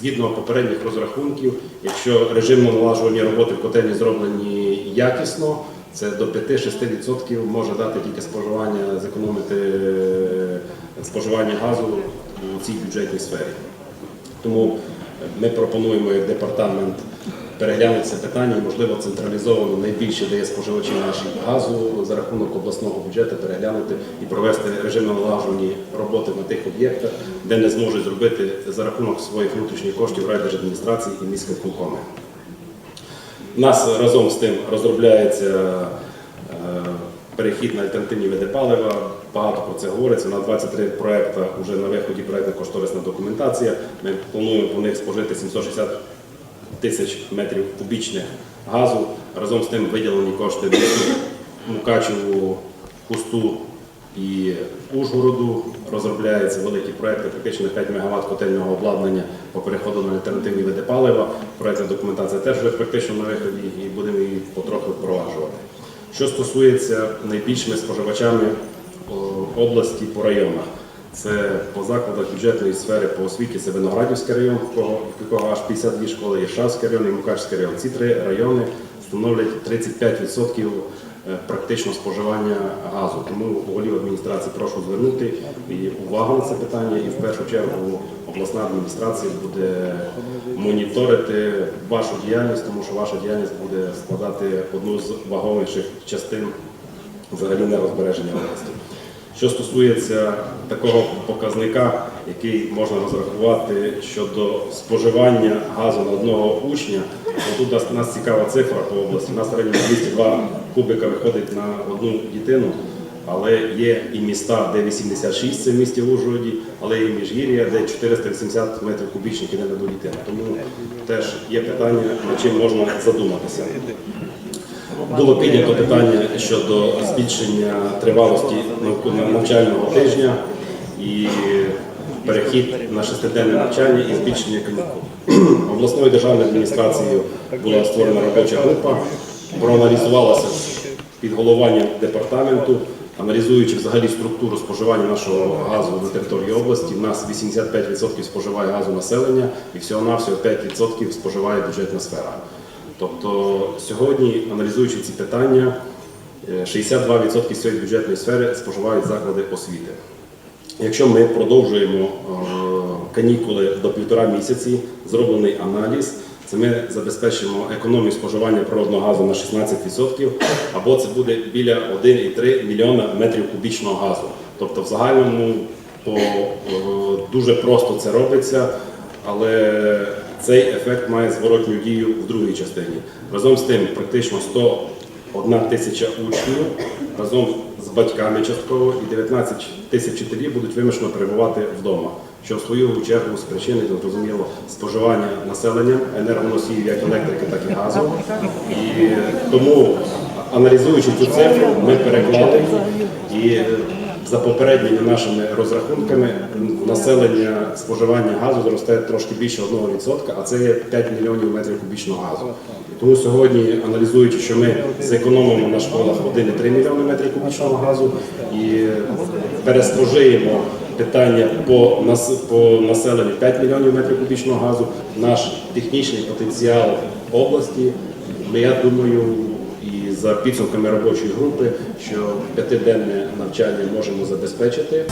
згідно попередніх розрахунків, якщо режим налажування роботи в котельні зроблені якісно, це до 5-6% може дати тільки споживання, зекономити е, споживання газу у цій бюджетній сфері. Тому ми пропонуємо як департамент переглянути це питання і, можливо, централізовано найбільше дає споживачі наші газу за рахунок обласного бюджету переглянути і провести режимно налагоджені роботи на тих об'єктах, де не зможуть зробити за рахунок своїх внутрішніх коштів райдержадміністрації і міськвиконкоми. У нас разом з тим розробляється е, перехід на альтернативні види палива. Багато про це говориться. На 23 проекти вже на виході проєктно-кошторисна документація. Ми плануємо по них спожити 760 тисяч метрів кубічних газу. Разом з тим виділені кошти Мукачеву, Кусту і Ужгороду. Розробляються великі проекти, практично 5 МВт котельного обладнання по переходу на альтернативні види палива. Проектна документація теж вже практично на виході і будемо її потроху впроваджувати. Що стосується найбільшими споживачами області по районах, це по закладах бюджетної сфери по освіті це Виноградівський район, в кого, якого аж 52 школи, Іршавський район і Мукачський район. Ці три райони становлять 35% е, практично споживання газу. Тому голів адміністрації прошу звернути і увагу на це питання, і в першу чергу обласна адміністрація буде моніторити вашу діяльність, тому що ваша діяльність буде складати одну з вагоміших частин взагалі нерозбереження області. Що стосується такого показника, який можна розрахувати щодо споживання газу на одного учня, то тут нас, нас цікава цифра по області. У нас в середньому 202 кубика виходить на одну дитину, але є і міста, де 86, це в місті Ужгороді, але і міжгір'я, де 480 метрів кубічних іде на одну дитину. Тому теж є питання, над чим можна задуматися. Було піднято питання щодо збільшення тривалості навчального тижня і перехід на шестиденне навчання і збільшення канікул. Обласною державною адміністрацією була створена робоча група, проаналізувалася під головуванням департаменту, аналізуючи взагалі структуру споживання нашого газу на території області. У нас 85% споживає газу населення і всього-навсього 5% споживає бюджетна сфера. Тобто сьогодні, аналізуючи ці питання, е, 62% з цієї бюджетної сфери споживають заклади освіти. Якщо ми продовжуємо е, канікули до півтора місяці, зроблений аналіз, це ми забезпечимо економію споживання природного газу на 16%, або це буде біля 1,3 мільйона метрів кубічного газу. Тобто в загальному по, е, дуже просто це робиться, але цей ефект має зворотню дію в другій частині. Разом з тим, практично 101 тисяча учнів разом з батьками частково і 19 тисяч вчителів будуть вимушено перебувати вдома, що в свою чергу спричинить, зрозуміло, споживання населення енергоносіїв як електрики, так і газу. І тому, аналізуючи цю цифру, ми переклали і за попередніми нашими розрахунками населення споживання газу зросте трошки більше 1%, а це є 5 мільйонів метрів кубічного газу. Тому сьогодні, аналізуючи, що ми зекономимо на школах 1,3 мільйони метрів кубічного газу і переспожиємо питання по, по населенню 5 мільйонів метрів кубічного газу, наш технічний потенціал області, я думаю, і за підсумками робочої групи, що п'ятиденне навчання можемо забезпечити.